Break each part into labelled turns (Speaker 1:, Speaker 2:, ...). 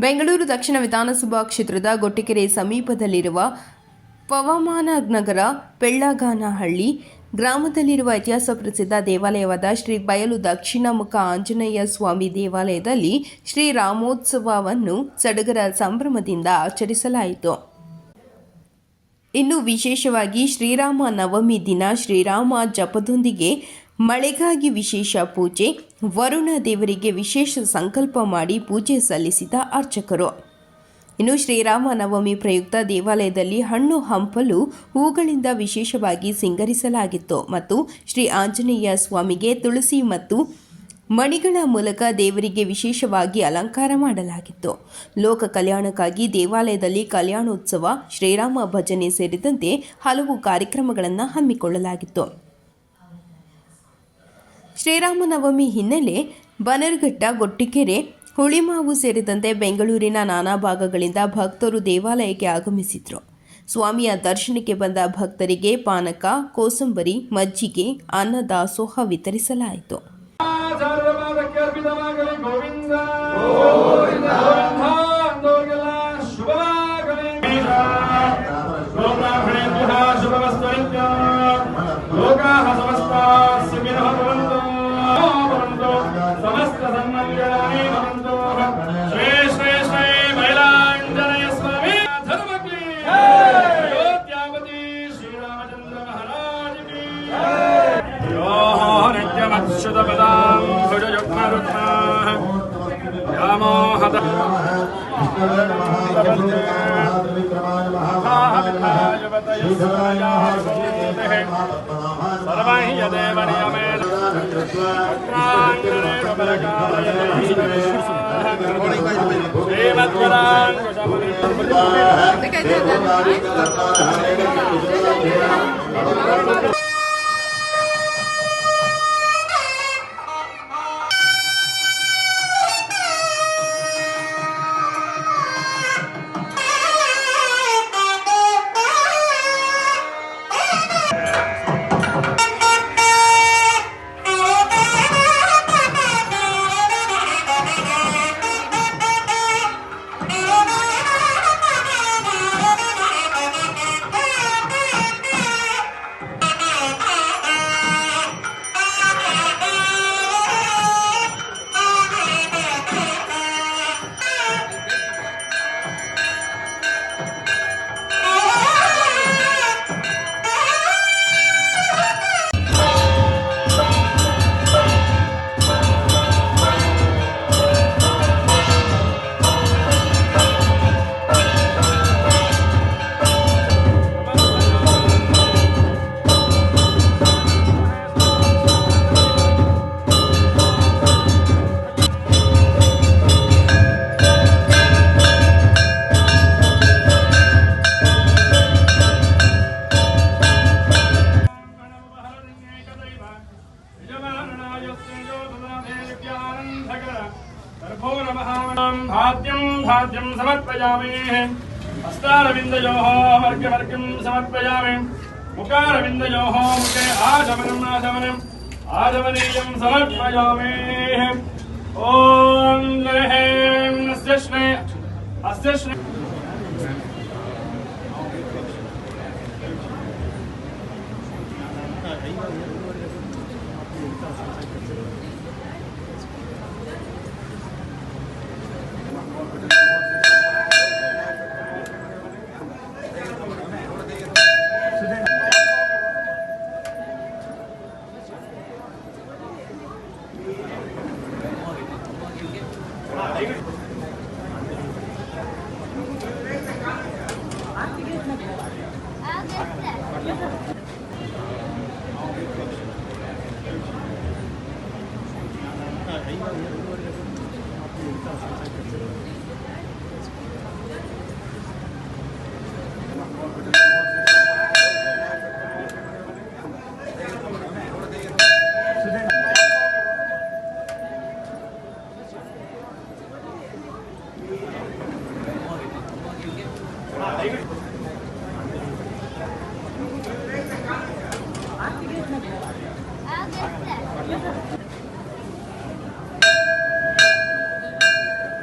Speaker 1: ಬೆಂಗಳೂರು ದಕ್ಷಿಣ ವಿಧಾನಸಭಾ ಕ್ಷೇತ್ರದ ಗೊಟ್ಟಿಕೆರೆ ಸಮೀಪದಲ್ಲಿರುವ ಪವಮಾನ ನಗರ ಪೆಳ್ಳಗಾನಹಳ್ಳಿ ಗ್ರಾಮದಲ್ಲಿರುವ ಇತಿಹಾಸ ಪ್ರಸಿದ್ಧ ದೇವಾಲಯವಾದ ಶ್ರೀ ಬಯಲು ದಕ್ಷಿಣ ಮುಖ ಆಂಜನೇಯ ಸ್ವಾಮಿ ದೇವಾಲಯದಲ್ಲಿ ಶ್ರೀರಾಮೋತ್ಸವವನ್ನು ಸಡಗರ ಸಂಭ್ರಮದಿಂದ ಆಚರಿಸಲಾಯಿತು. ಇನ್ನು ವಿಶೇಷವಾಗಿ ಶ್ರೀರಾಮ ನವಮಿ ದಿನ ಶ್ರೀರಾಮ ಜಪದೊಂದಿಗೆ ಮಳೆಗಾಗಿ ವಿಶೇಷ ಪೂಜೆ, ವರುಣ ದೇವರಿಗೆ ವಿಶೇಷ ಸಂಕಲ್ಪ ಮಾಡಿ ಪೂಜೆ ಸಲ್ಲಿಸಿದ ಅರ್ಚಕರು. ಇನ್ನು ಶ್ರೀರಾಮ ನವಮಿ ಪ್ರಯುಕ್ತ ದೇವಾಲಯದಲ್ಲಿ ಹಣ್ಣು ಹಂಪಲು ಹೂಗಳಿಂದ ವಿಶೇಷವಾಗಿ ಸಿಂಗರಿಸಲಾಗಿತ್ತು ಮತ್ತು ಶ್ರೀ ಆಂಜನೇಯ ಸ್ವಾಮಿಗೆ ತುಳಸಿ ಮತ್ತು ಮಣಿಗಳ ಮೂಲಕ ದೇವರಿಗೆ ವಿಶೇಷವಾಗಿ ಅಲಂಕಾರ ಮಾಡಲಾಗಿತ್ತು. ಲೋಕ ಕಲ್ಯಾಣಕ್ಕಾಗಿ ದೇವಾಲಯದಲ್ಲಿ ಕಲ್ಯಾಣೋತ್ಸವ, ಶ್ರೀರಾಮ ಭಜನೆ ಸೇರಿದಂತೆ ಹಲವು ಕಾರ್ಯಕ್ರಮಗಳನ್ನು ಹಮ್ಮಿಕೊಳ್ಳಲಾಗಿತ್ತು. ಶ್ರೀರಾಮನವಮಿ ಹಿನ್ನೆಲೆ ಬನರ್ಘಟ್ಟ ಗೊಟ್ಟಿಕೆರೆ ಹುಳಿಮಾವು ಸೇರಿದಂತೆ ಬೆಂಗಳೂರಿನ ನಾನಾ ಭಾಗಗಳಿಂದ ಭಕ್ತರು ದೇವಾಲಯಕ್ಕೆ ಆಗಮಿಸಿದರು. ಸ್ವಾಮಿಯ ದರ್ಶನಕ್ಕೆ ಬಂದ ಭಕ್ತರಿಗೆ ಪಾನಕ ಕೋಸಂಬರಿ ಮಜ್ಜಿಗೆ ಅನ್ನ ದಾಸೋಹ ವಿತರಿಸಲಾಯಿತು.
Speaker 2: नमः श्रीधरायाः सर्वह्यदेव नियमेन देवत्वराङ्कुशमुनिर्मृताः खाद्यं समर्पयामि। हस्तारविन्दयोः अर्घ्यमर्घ्यं समर्पयामि। मुखारविन्दयोः मुखे आशमनम् आशमनम् आशमनीयं समर्पयामि। ॐ ग्रहेण्स्य श्ने अस्य Thank you.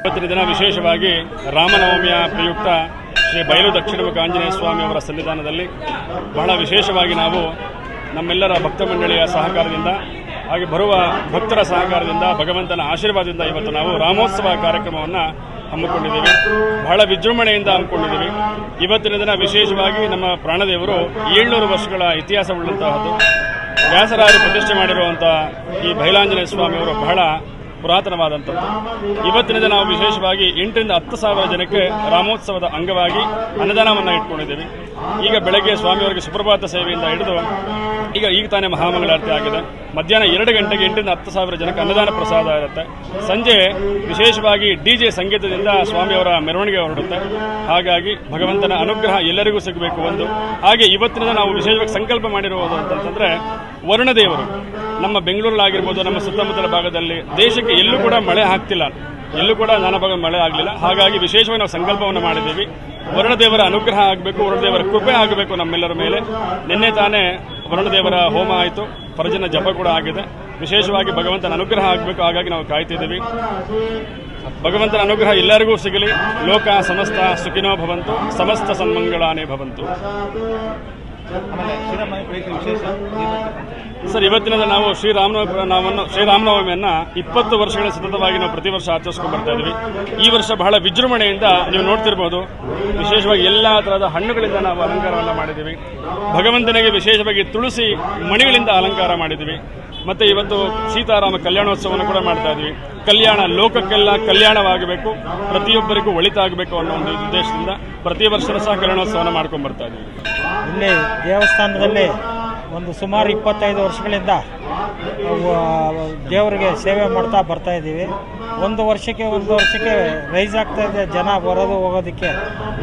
Speaker 2: ಇವತ್ತಿನ ದಿನ ವಿಶೇಷವಾಗಿ ರಾಮನವಮಿಯ ಪ್ರಯುಕ್ತ ಶ್ರೀ ಬಯಲು ದಕ್ಷಿಣಮುಖ ಆಂಜನೇಯ ಸ್ವಾಮಿ ಅವರ ಸನ್ನಿಧಾನದಲ್ಲಿ ಬಹಳ ವಿಶೇಷವಾಗಿ ನಾವು ನಮ್ಮೆಲ್ಲರ ಭಕ್ತ ಮಂಡಳಿಯ ಸಹಕಾರದಿಂದ ಹಾಗೆ ಬರುವ ಭಕ್ತರ ಸಹಕಾರದಿಂದ, ಭಗವಂತನ ಆಶೀರ್ವಾದದಿಂದ ಇವತ್ತು ನಾವು ರಾಮೋತ್ಸವ ಕಾರ್ಯಕ್ರಮವನ್ನು ಹಮ್ಮಿಕೊಂಡಿದ್ದೀವಿ. ಬಹಳ ವಿಜೃಂಭಣೆಯಿಂದ ಹಮ್ಮಿಕೊಂಡಿದ್ದೀವಿ. ಇವತ್ತಿನ ದಿನ ವಿಶೇಷವಾಗಿ ನಮ್ಮ ಪ್ರಾಣದೇವರು ಏಳ್ನೂರು ವರ್ಷಗಳ ಇತಿಹಾಸವುಳ್ಳಂತಹದ್ದು. ವ್ಯಾಸರಾಯರು ಪ್ರತಿಷ್ಠೆ ಮಾಡಿರುವಂಥ ಈ ಬೈಲಾಂಜನೇಯ ಸ್ವಾಮಿಯವರು ಬಹಳ ಪುರಾತನವಾದಂಥದ್ದು. ಇವತ್ತಿನ ದಿನ ನಾವು ವಿಶೇಷವಾಗಿ ಎಂಟರಿಂದ ಹತ್ತು ಸಾವಿರ ಜನಕ್ಕೆ ರಾಮೋತ್ಸವದ ಅಂಗವಾಗಿ ಅನ್ನದಾನವನ್ನು ಇಟ್ಕೊಂಡಿದ್ದೀವಿ. ಈಗ ಬೆಳಗ್ಗೆ ಸ್ವಾಮಿಯವರಿಗೆ ಸುಪ್ರಭಾತ ಸೇವೆಯಿಂದ ಹಿಡಿದು ಈಗ ಈಗ ತಾನೇ ಮಹಾಮಂಗಳಾರತಿ ಆಗಿದೆ. ಮಧ್ಯಾಹ್ನ ಎರಡು ಗಂಟೆಗೆ ಎಂಟರಿಂದ ಹತ್ತು ಸಾವಿರ ಜನಕ್ಕೆ ಅನ್ನದಾನ ಪ್ರಸಾದ ಇರುತ್ತೆ. ಸಂಜೆ ವಿಶೇಷವಾಗಿ ಡಿ ಜೆ ಸಂಗೀತದಿಂದ ಸ್ವಾಮಿಯವರ ಮೆರವಣಿಗೆ ಹೊರಡುತ್ತೆ. ಹಾಗಾಗಿ ಭಗವಂತನ ಅನುಗ್ರಹ ಎಲ್ಲರಿಗೂ ಸಿಗಬೇಕು ಒಂದು. ಹಾಗೆ ಇವತ್ತಿನ ನಾವು ವಿಶೇಷವಾಗಿ ಸಂಕಲ್ಪ ಮಾಡಿರುವುದು ಅಂತಂದರೆ ವರುಣದೇವರು. ನಮ್ಮ ಬೆಂಗಳೂರಲ್ಲಾಗಿರ್ಬೋದು ನಮ್ಮ ಸುತ್ತಮುತ್ತಲ ಭಾಗದಲ್ಲಿ ದೇಶಕ್ಕೆ ಎಲ್ಲೂ ಕೂಡ ಮಳೆ ಆಗ್ತಿಲ್ಲ ಎಲ್ಲೂ ಕೂಡ ನಾನಾ ಭಾಗ ಮಳೆ ಆಗಲಿಲ್ಲ. ಹಾಗಾಗಿ ವಿಶೇಷವಾಗಿ ನಾವು ಸಂಕಲ್ಪವನ್ನು ಮಾಡಿದ್ದೀವಿ. ವರುಣದೇವರ ಅನುಗ್ರಹ ಆಗಬೇಕು, ವರುಣದೇವರ ಕೃಪೆ ಆಗಬೇಕು ನಮ್ಮೆಲ್ಲರ ಮೇಲೆ. ನಿನ್ನೆ ತಾನೇ ವರುಣದೇವರ ಹೋಮ ಆಯಿತು. ಪರಜನ ಜಪ ಕೂಡ ಆಗಿದೆ. ವಿಶೇಷವಾಗಿ ಭಗವಂತನ ಅನುಗ್ರಹ ಆಗಬೇಕು. ಹಾಗಾಗಿ ನಾವು ಕಾಯ್ತಿದ್ದೀವಿ ಭಗವಂತನ ಅನುಗ್ರಹ ಎಲ್ಲರಿಗೂ ಸಿಗಲಿ. ಲೋಕ ಸಮಸ್ತ ಸುಖಿನೋ ಭವಂತು. ಸಮಸ್ತ ಸನ್ಮಂಗಳಾನೇ ಭವಂತು. ಸರ್ ಇವತ್ತಿನ ನಾವು ಶ್ರೀರಾಮನವಮಿ ನಾವನ್ನು ಶ್ರೀರಾಮನವಮಿಯನ್ನು ಇಪ್ಪತ್ತು ವರ್ಷಗಳ ಸತತವಾಗಿ ನಾವು ಪ್ರತಿ ವರ್ಷ ಆಚರಿಸ್ಕೊಂಡು ಬರ್ತಾ ಇದ್ವಿ ಈ ವರ್ಷ ಬಹಳ ವಿಜೃಂಭಣೆಯಿಂದ ನೀವು ನೋಡ್ತಿರ್ಬೋದು, ವಿಶೇಷವಾಗಿ ಎಲ್ಲ ತರಹದ ಹಣ್ಣುಗಳಿಂದ ನಾವು ಅಲಂಕಾರವನ್ನು ಮಾಡಿದ್ದೀವಿ. ಭಗವಂತನಿಗೆ ವಿಶೇಷವಾಗಿ ತುಳಸಿ ಮಣಿಗಳಿಂದ ಅಲಂಕಾರ ಮಾಡಿದ್ದೀವಿ. ಮತ್ತೆ ಇವತ್ತು ಸೀತಾರಾಮ ಕಲ್ಯಾಣೋತ್ಸವವನ್ನು ಕೂಡ ಮಾಡ್ತಾ ಇದ್ವಿ ಕಲ್ಯಾಣ ಲೋಕಕ್ಕೆಲ್ಲ ಕಲ್ಯಾಣವಾಗಬೇಕು, ಪ್ರತಿಯೊಬ್ಬರಿಗೂ ಒಳಿತಾಗಬೇಕು ಅನ್ನೋ ಒಂದು ಉದ್ದೇಶದಿಂದ ಪ್ರತಿ ವರ್ಷನೂ ಸಹ ಕಲ್ಯಾಣೋತ್ಸವನ ಮಾಡ್ಕೊಂಡು ಬರ್ತಾ ಇದ್ವಿ
Speaker 3: ಇಲ್ಲಿ ದೇವಸ್ಥಾನದಲ್ಲಿ ಒಂದು ಸುಮಾರು ಇಪ್ಪತ್ತೈದು ವರ್ಷಗಳಿಂದ ದೇವರಿಗೆ ಸೇವೆ ಮಾಡ್ತಾ ಬರ್ತಾ ಇದ್ದೀವಿ. ಒಂದು ವರ್ಷಕ್ಕೆ ಒಂದು ವರ್ಷಕ್ಕೆ ರೈಸ್ ಆಗ್ತಾ ಇದೆ ಜನ ಬರೋದು ಹೋಗೋದಕ್ಕೆ.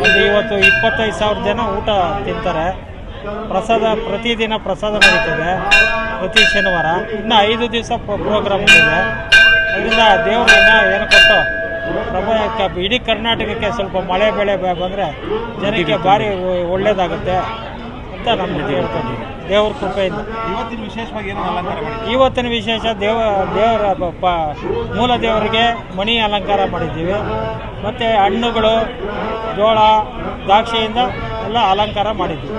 Speaker 3: ಒಂದು ಇವತ್ತು ಇಪ್ಪತ್ತೈದು ಸಾವಿರ ಜನ ಊಟ ತಿಂತಾರೆ. ಪ್ರಸಾದ ಪ್ರತಿದಿನ ಪ್ರಸಾದ ನಡೀತದೆ ಪ್ರತಿ ಶನಿವಾರ. ಇನ್ನು ಐದು ದಿವಸ ಪ್ರೋಗ್ರಾಮ್ ಇದೆ. ಅದರಿಂದ ದೇವರನ್ನ ಏನು ಕೊಟ್ಟು ಪ್ರಭಾ ಕ- ಇಡೀ ಕರ್ನಾಟಕಕ್ಕೆ ಸ್ವಲ್ಪ ಮಳೆ ಬೆಳೆ ಬಂದರೆ ಜನಕ್ಕೆ ಭಾರಿ ಒಳ್ಳೆಯದಾಗುತ್ತೆ ಒಳ್ಳೇದಾಗುತ್ತೆ ಅಂತ ನಮ್ಮ ಹೇಳ್ಕೊಂಡಿದ್ದೀವಿ ದೇವ್ರ ಕೃಪೆಯಿಂದ.
Speaker 4: ಇವತ್ತಿನ ವಿಶೇಷವಾಗಿ ಏನು
Speaker 3: ಇವತ್ತಿನ ವಿಶೇಷ ದೇವ ದೇವರ ಪ- ಮೂಲ ದೇವರಿಗೆ ಮಣಿ ಅಲಂಕಾರ ಮಾಡಿದ್ದೀವಿ. ಮತ್ತು ಹಣ್ಣುಗಳು ಜೋಳ ದ್ರಾಕ್ಷಿಯಿಂದ ಎಲ್ಲ ಅಲಂಕಾರ
Speaker 4: ಮಾಡಿದ್ವಿ.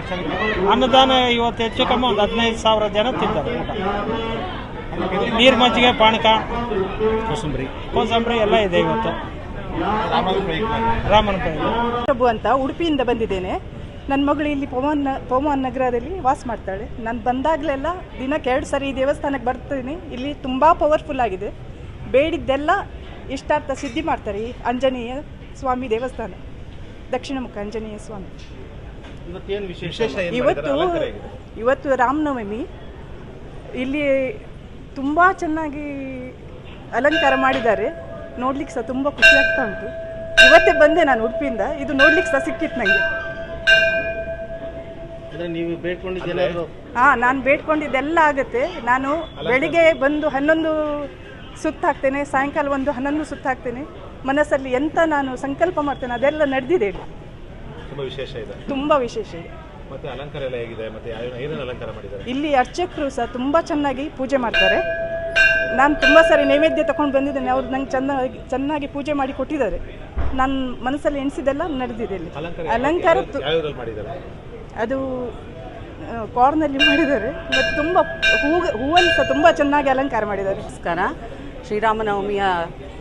Speaker 4: ಎಷ್ಟಾಗುತ್ತೆ
Speaker 3: ಅನ್ನದಾನ ಇವತ್ತು ಹೆಚ್ಚು ಕಮ್ಮಿ ಒಂದು ಹದಿನೈದು ಸಾವಿರ ಜನ ತಿಂತಾರೆ ನೀರ್ ಮಜ್ಜಿಗೆ ಪಾನಕ
Speaker 4: ಕೋಸಂಬರಿ.
Speaker 3: ಕೋಸಂಬರಿ ಎಲ್ಲ ಇದೆ ಇವತ್ತು. ರಾಮನ ಕೈ
Speaker 5: ಪ್ರಭು ಅಂತ ಉಡುಪಿಯಿಂದ ಬಂದಿದ್ದೇನೆ. ನನ್ನ ಮಗಳು ಇಲ್ಲಿ ಪವನ್ ಪವನ್ ನಗರದಲ್ಲಿ ವಾಸ ಮಾಡ್ತಾಳೆ. ನಾನು ಬಂದಾಗಲೆಲ್ಲ ದಿನಕ್ಕೆ ಎರಡು ಸರಿ ಈ ದೇವಸ್ಥಾನಕ್ಕೆ ಬರ್ತೀನಿ. ಇಲ್ಲಿ ತುಂಬ ಪವರ್ಫುಲ್ ಆಗಿದೆ. ಬೇಡಿದ್ದೆಲ್ಲ ಇಷ್ಟಾರ್ಥ ಸಿದ್ಧಿ ಮಾಡ್ತಾರೆ ಈ ಆಂಜನೇಯ ಸ್ವಾಮಿ ದೇವಸ್ಥಾನ. ದಕ್ಷಿಣ ಮುಖ ಆಂಜನೇಯ ಸ್ವಾಮಿ ಇವತ್ತು? ಇವತ್ತು ರಾಮನವಮಿ. ಇಲ್ಲಿ ತುಂಬ ಚೆನ್ನಾಗಿ ಅಲಂಕಾರ ಮಾಡಿದ್ದಾರೆ. ನೋಡ್ಲಿಕ್ಕೆ ಸಹ ತುಂಬ ಖುಷಿ ಆಗ್ತಾ ಉಂಟು. ಇವತ್ತೇ ಬಂದೆ ನಾನು ಉಡುಪಿಯಿಂದ. ಇದು ನೋಡ್ಲಿಕ್ಕೆ ಸಹ ಸಿಕ್ಕಿತ್ತು ನನಗೆ ಹಾಂ ನಾನು ಬೇಡ್ಕೊಂಡಿದ್ದೆಲ್ಲ ಆಗುತ್ತೆ. ನಾನು ಬೆಳಿಗ್ಗೆ ಬಂದು ಹನ್ನೊಂದು ಸುತ್ತ ಹಾಕ್ತೇನೆ ಸಾಯಂಕಾಲ ಒಂದು ಹನ್ನೊಂದು ಸುತ್ತಾಕ್ತೇನೆ ಮನಸ್ಸಲ್ಲಿ ಎಂತ ನಾನು ಸಂಕಲ್ಪ ಮಾಡ್ತೇನೆ ಅದೆಲ್ಲ ನಡೆದಿದೆ ಇಲ್ಲಿ.
Speaker 4: ತುಂಬಾ ವಿಶೇಷ ಇದೆ.
Speaker 5: ತುಂಬ ವಿಶೇಷ ಇದೆ.
Speaker 4: ಮತ್ತೆ ಅಲಂಕಾರ ಎಲ್ಲ ಹೇಗಿದೆ? ಮತ್ತೆ ಏನೇನು ಅಲಂಕಾರ ಮಾಡಿದ್ದಾರೆ?
Speaker 5: ಇಲ್ಲಿ ಅರ್ಚಕರು ಸಹ ತುಂಬ ಚೆನ್ನಾಗಿ ಪೂಜೆ ಮಾಡ್ತಾರೆ. ನಾನು ತುಂಬ ಸಾರಿ ನೈವೇದ್ಯ ತಗೊಂಡು ಬಂದಿದ್ದೇನೆ ಅವ್ರು ನಂಗೆ ಚೆನ್ನಾಗಿ ಚೆನ್ನಾಗಿ ಪೂಜೆ ಮಾಡಿ ಕೊಟ್ಟಿದ್ದಾರೆ. ನನ್ನ ಮನಸ್ಸಲ್ಲಿ ಎಣಿಸಿದೆಲ್ಲ ನಡೆದಿದೆ ಇಲ್ಲಿ.
Speaker 4: ಅಲಂಕಾರ
Speaker 5: ಅದು ಕಾರ್ನಲ್ಲಿ ಮಾಡಿದ್ದಾರೆ. ಮತ್ತು ತುಂಬ ಹೂ ಹೂವಲ್ಲಿ ಸಹ ತುಂಬ ಚೆನ್ನಾಗಿ ಅಲಂಕಾರ ಮಾಡಿದ್ದಾರೆ.
Speaker 6: ನಮಸ್ಕಾರ. ಶ್ರೀರಾಮನವಮಿಯ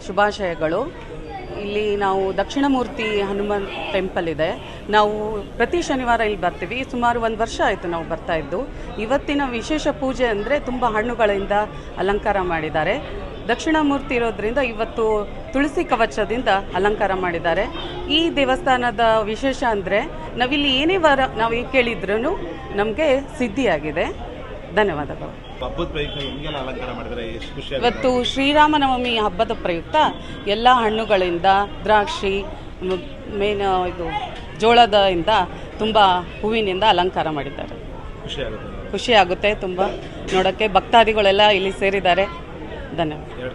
Speaker 6: ಶುಭಾಶಯಗಳು. ಇಲ್ಲಿ ನಾವು ದಕ್ಷಿಣ ಮೂರ್ತಿ ಹನುಮಾನ್ ಟೆಂಪಲ್ ಇದೆ. ನಾವು ಪ್ರತಿ ಶನಿವಾರ ಇಲ್ಲಿ ಬರ್ತೀವಿ. ಸುಮಾರು ಒಂದು ವರ್ಷ ಆಯಿತು ನಾವು ಬರ್ತಾ ಇದ್ದು. ಇವತ್ತಿನ ವಿಶೇಷ ಪೂಜೆ ಅಂದರೆ ತುಂಬ ಹಣ್ಣುಗಳಿಂದ ಅಲಂಕಾರ ಮಾಡಿದ್ದಾರೆ. ದಕ್ಷಿಣ ಮೂರ್ತಿ ಇರೋದ್ರಿಂದ ಇವತ್ತು ತುಳಸಿ ಕವಚದಿಂದ ಅಲಂಕಾರ ಮಾಡಿದ್ದಾರೆ. ಈ ದೇವಸ್ಥಾನದ ವಿಶೇಷ ಅಂದರೆ ನಾವಿಲ್ಲಿ ಏನೇ ವಾರ ನಾವು ಕೇಳಿದ್ರೂ ನಮಗೆ ಸಿದ್ಧಿಯಾಗಿದೆ. ಧನ್ಯವಾದಗಳು. ಇವತ್ತು ಶ್ರೀರಾಮನವಮಿ ಹಬ್ಬದ ಪ್ರಯುಕ್ತ ಎಲ್ಲ ಹಣ್ಣುಗಳಿಂದ ದ್ರಾಕ್ಷಿ ಮೇನ್ ಇದು ಜೋಳದ ಇಂದ ತುಂಬ ಹೂವಿನಿಂದ ಅಲಂಕಾರ ಮಾಡಿದ್ದಾರೆ. ಖುಷಿ ಆಗುತ್ತೆ. ತುಂಬ. ನೋಡೋಕ್ಕೆ ಭಕ್ತಾದಿಗಳೆಲ್ಲ ಇಲ್ಲಿ ಸೇರಿದ್ದಾರೆ. ಧನ್ಯವಾದ.